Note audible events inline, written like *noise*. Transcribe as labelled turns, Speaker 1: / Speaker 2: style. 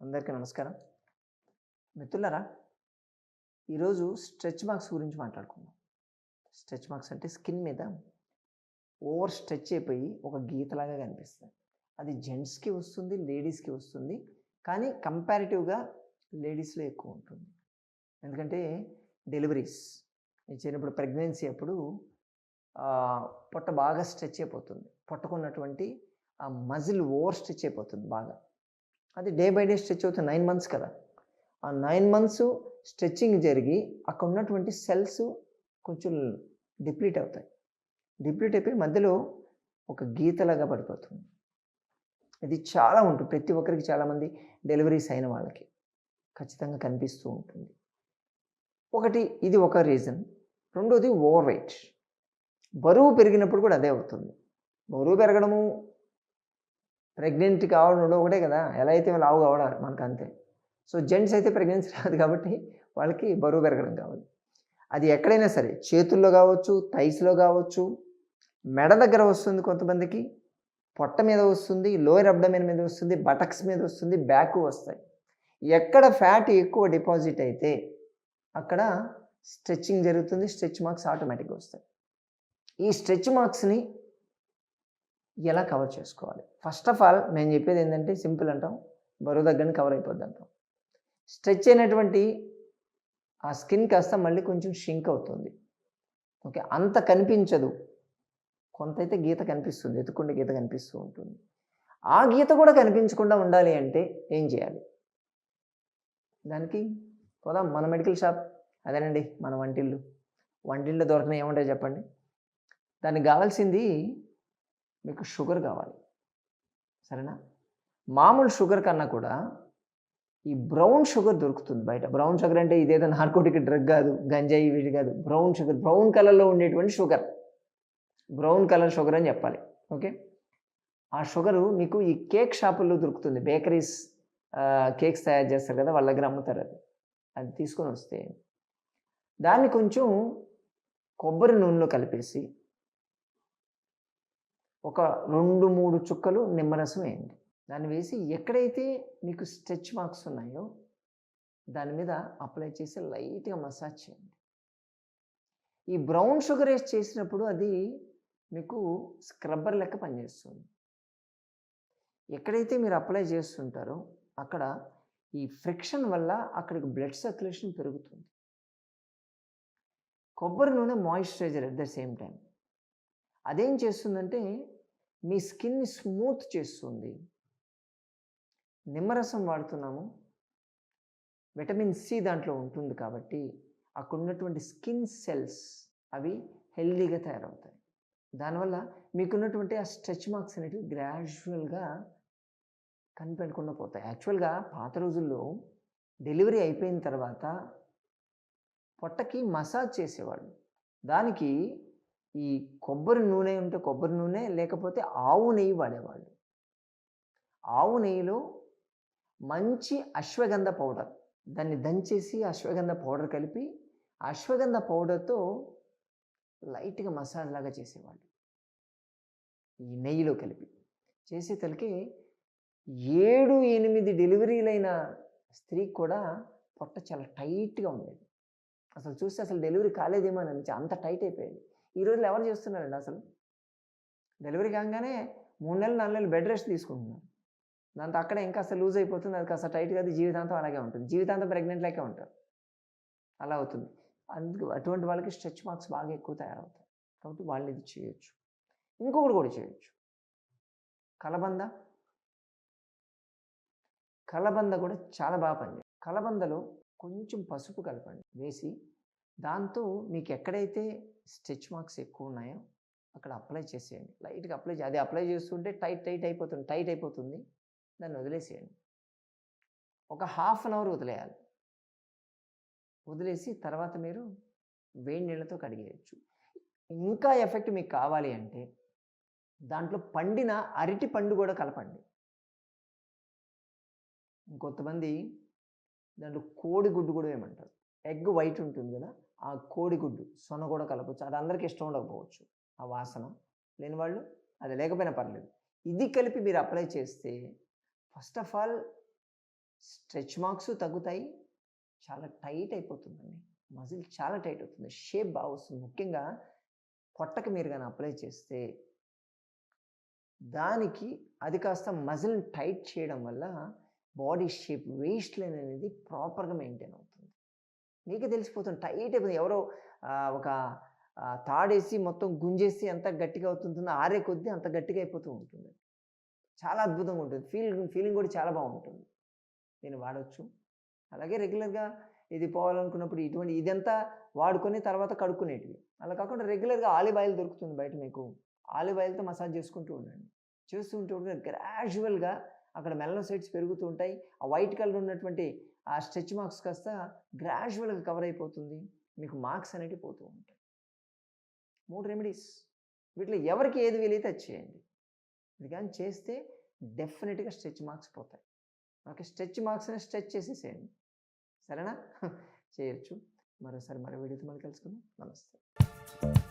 Speaker 1: అందరికీ నమస్కారం. మిత్రులరా ఈరోజు స్ట్రెచ్ మార్క్స్ గురించి మాట్లాడుకుందాం. స్ట్రెచ్ మార్క్స్ అంటే స్కిన్ మీద ఓవర్ స్ట్రెచ్ అయిపోయి ఒక గీతలాగా కనిపిస్తుంది. అది జెంట్స్కి వస్తుంది లేడీస్కి వస్తుంది కానీ కంపారిటివ్గా లేడీస్లో ఎక్కువ ఉంటుంది. ఎందుకంటే డెలివరీస్ ఇచ్చినప్పుడు ప్రెగ్నెన్సీ అప్పుడు పొట్ట బాగా స్ట్రెచ్ అయిపోతుంది. పొట్టకున్నటువంటి ఆ మజిల్ ఓవర్ స్ట్రెచ్ అయిపోతుంది బాగా. అది డే బై డే స్ట్రెచ్ అవుతుంది నైన్ మంత్స్ కదా. ఆ నైన్ మంత్స్ స్ట్రెచ్చింగ్ జరిగి అక్కడ ఉన్నటువంటి సెల్స్ కొంచెం డిప్లీట్ అవుతాయి. డిప్లీట్ అయిపోయి మధ్యలో ఒక గీతలాగా పడిపోతుంది. ఇది చాలా ఉంటుంది ప్రతి ఒక్కరికి చాలామంది డెలివరీస్ అయిన వాళ్ళకి ఖచ్చితంగా కనిపిస్తూ ఉంటుంది. ఒకటి ఇది ఒక రీజన్. రెండోది ఓవర్ వెయిట్. బరువు పెరిగినప్పుడు కూడా అదే అవుతుంది. బరువు పెరగడము ప్రెగ్నెంట్ కావడం ఒకటే కదా. ఎలా అయితే లావు కావడం మనకు అంతే సో జెంట్స్ అయితే ప్రెగ్నెన్సీ రాదు కాబట్టి వాళ్ళకి బరువు పెరగడం కావాలి. అది ఎక్కడైనా సరే చేతుల్లో కావచ్చు థైస్లో కావచ్చు మెడ దగ్గర వస్తుంది కొంతమందికి పొట్ట మీద వస్తుంది లోయర్ అబ్డమెన్ మీద వస్తుంది బటక్స్ మీద వస్తుంది బ్యాక్ వస్తాయి. ఎక్కడ ఫ్యాట్ ఎక్కువ డిపాజిట్ అయితే అక్కడ స్ట్రెచ్చింగ్ జరుగుతుంది స్ట్రెచ్ మార్క్స్ ఆటోమేటిక్గా వస్తాయి. ఈ స్ట్రెచ్ మార్క్స్ని ఎలా కవర్ చేసుకోవాలి? ఫస్ట్ ఆఫ్ ఆల్ నేను చెప్పేది ఏంటంటే సింపుల్ అంటాం. బరువు దగ్గరని కవర్ అయిపోద్ది అంటాం. స్ట్రెచ్ అయినటువంటి ఆ స్కిన్ కాస్త మళ్ళీ కొంచెం షింక్ అవుతుంది. ఓకే అంత కనిపించదు. కొంత అయితే గీత కనిపిస్తుంది ఎత్తుకుండా గీత కనిపిస్తూ ఉంటుంది. ఆ గీత కూడా కనిపించకుండా ఉండాలి అంటే ఏం చేయాలి? దానికి పోదాం మన మెడికల్ షాప్ అదేనండి మన వంటిల్లు వంటిల్లో దొరకని ఏముంటాయి చెప్పండి? దానికి కావాల్సింది మీకు షుగర్ కావాలి. సరేనా? మామూలు షుగర్ కన్నా కూడా ఈ బ్రౌన్ షుగర్ దొరుకుతుంది బయట. బ్రౌన్ షుగర్ అంటే ఇదేదో నార్కోటిక్ డ్రగ్ కాదు గంజాయి వీడి కాదు. బ్రౌన్ షుగర్ బ్రౌన్ కలర్లో ఉండేటువంటి షుగర్. బ్రౌన్ కలర్ షుగర్ అని చెప్పాలి. ఓకే? ఆ షుగరు మీకు ఈ కేక్ షాపుల్లో దొరుకుతుంది. బేకరీస్ కేక్స్ తయారు చేస్తారు కదా వాళ్ళ దగ్గర అమ్ముతారు అది. అది తీసుకొని వస్తే దాన్ని కొంచెం కొబ్బరి నూనెలో కలిపేసి ఒక రెండు మూడు చుక్కలు నిమ్మరసం వేయండి. దాన్ని వేసి ఎక్కడైతే మీకు స్ట్రెచ్ మార్క్స్ ఉన్నాయో దాని మీద అప్లై చేసి లైట్గా మసాజ్ చేయండి. ఈ బ్రౌన్ షుగర్ వేసి చేసినప్పుడు అది మీకు స్క్రబ్బర్ లెక్క పనిచేస్తుంది. ఎక్కడైతే మీరు అప్లై చేస్తుంటారో అక్కడ ఈ ఫ్రిక్షన్ వల్ల అక్కడికి బ్లడ్ సర్క్యులేషన్ పెరుగుతుంది. కొబ్బరి నూనె moisturiser at the same time అదేం చేస్తుందంటే మీ స్కిన్ని స్మూత్ చేస్తుంది. నిమ్మరసం వాడుతున్నాము. విటమిన్ సి దాంట్లో ఉంటుంది కాబట్టి అక్కడ ఉన్నటువంటి స్కిన్ సెల్స్ అవి హెల్దీగా తయారవుతాయి. దానివల్ల మీకున్నటువంటి ఆ స్ట్రెచ్ మార్క్స్ అనేటివి గ్రాడ్యువల్గా కనిపెట్టకుండా పోతాయి. యాక్చువల్గా పాత రోజుల్లో డెలివరీ అయిపోయిన తర్వాత పొట్టకి మసాజ్ చేసేవాళ్ళు. దానికి ఈ కొబ్బరి నూనె ఉంటే కొబ్బరి నూనె లేకపోతే ఆవు నెయ్యి వాడేవాళ్ళు. ఆవు నెయ్యిలో మంచి అశ్వగంధ పౌడర్ దాన్ని దంచేసి అశ్వగంధ పౌడర్ కలిపి అశ్వగంధ పౌడర్తో లైట్గా మసాజ్ లాగా చేసేవాళ్ళు. ఈ నెయ్యిలో కలిపి. చేసే తలకి ఏడు ఎనిమిది డెలివరీలైన స్త్రీకి కూడా పొట్ట చాలా టైట్గా ఉండేది. అసలు చూస్తే అసలు డెలివరీ కాలేదేమో అని అంత టైట్ అయిపోయేది. ఈ రోజులు ఎవరు చేస్తున్నారండి అసలు? డెలివరీ కాగానే మూడు నెలలు నాలుగు నెలలు బెడ్ రెస్ట్ తీసుకుంటున్నారు. దాంతో అక్కడ ఇంకా అసలు లూజ్ అయిపోతుంది. అది కాస్త టైట్గా అది జీవితాంతం అలాగే ఉంటుంది. జీవితాంతం ప్రెగ్నెంట్ లెక్కే ఉంటారు. అలా అవుతుంది. అందుకు అటువంటి వాళ్ళకి స్ట్రెచ్ మార్క్స్ బాగా ఎక్కువ తయారవుతాయి. కాబట్టి వాళ్ళు ఇది చేయొచ్చు. ఇంకొకటి కూడా చేయొచ్చు. కలబంద. కలబంద కూడా చాలా బాగా పనిచేస్తుంది. కలబందలో కొంచెం పసుపు కలపండి. వేసి దాంతో మీకు ఎక్కడైతే స్టిచ్ మార్క్స్ ఎక్కువ ఉన్నాయో అక్కడ అప్లై చేసేయండి. లైట్గా అప్లై చే అది అప్లై చేస్తుంటే టైట్ టైట్ అయిపోతుంది టైట్ అయిపోతుంది. దాన్ని వదిలేసేయండి. ఒక హాఫ్ అన్ అవర్ వదిలేయాలి. వదిలేసి తర్వాత మీరు వేడి నీళ్ళతో కడిగేయచ్చు. ఇంకా ఎఫెక్ట్ మీకు కావాలి అంటే దాంట్లో పండిన అరటి పండు కూడా కలపండి. ఇంకొంతమంది దాంట్లో కోడిగుడ్డు కూడా ఏమంటారు ఎగ్ వైట్ ఉంటుంది కదా ఆ కోడిగుడ్డు సొన కూడా కలపచ్చు. అది అందరికీ ఇష్టం ఉండకపోవచ్చు ఆ వాసన. లేని వాళ్ళు అది లేకపోయినా పర్లేదు. ఇది కలిపి మీరు అప్లై చేస్తే first of all stretch marks తగ్గుతాయి. చాలా టైట్ అయిపోతుందండి. మజిల్ చాలా టైట్ అవుతుంది. షేప్ బాగా వస్తుంది. ముఖ్యంగా పొట్టకి మీరు కానీ అప్లై చేస్తే దానికి అది కాస్త మజిల్ టైట్ చేయడం వల్ల బాడీ షేప్ వేస్ట్ లైన్ అనేది ప్రాపర్గా మెయింటైన్ అవుతుంది. నీకే తెలిసిపోతుంది. టైట్ అయిపోతుంది. ఎవరో ఒక తాడేసి మొత్తం గుంజేసి ఎంత గట్టిగా అవుతుందో ఆరే కొద్దీ అంత గట్టిగా అయిపోతూ ఉంటుంది. చాలా అద్భుతంగా ఉంటుంది. ఫీల్ ఫీలింగ్ కూడా చాలా బాగుంటుంది. నేను వాడవచ్చు అలాగే రెగ్యులర్గా ఇది పోవాలనుకున్నప్పుడు ఇటువంటి ఇదంతా వాడుకొని తర్వాత కడుక్కునేటివి. అలా కాకుండా రెగ్యులర్గా ఆలివ్ ఆయిల్ దొరుకుతుంది బయట మీకు. ఆలివ్ ఆయిల్తో మసాజ్ చేసుకుంటూ ఉండండి. చేస్తూ ఉంటే గ్రాడ్యువల్గా అక్కడ మెలనోసైట్స్ పెరుగుతూ ఉంటాయి. ఆ వైట్ కలర్ ఉన్నటువంటి ఆ స్ట్రెచ్ మార్క్స్ కాస్త గ్రాడ్యువల్గా కవర్ అయిపోతుంది. మీకు మార్క్స్ అనేటివి పోతూ ఉంటాయి. మూడు రెమెడీస్. వీటిలో ఎవరికి ఏది వీలైతే అది చేయండి. ఇది కానీ చేస్తే డెఫినెట్గా స్ట్రెచ్ మార్క్స్ పోతాయి. ఓకే స్ట్రెచ్ మార్క్స్ని స్ట్రెచ్ చేసేసేయండి. సరేనా? *laughs* చేయొచ్చు. మరోసారి మరో వీడియోతో మళ్ళీ కలుసుకుందాం. నమస్తే.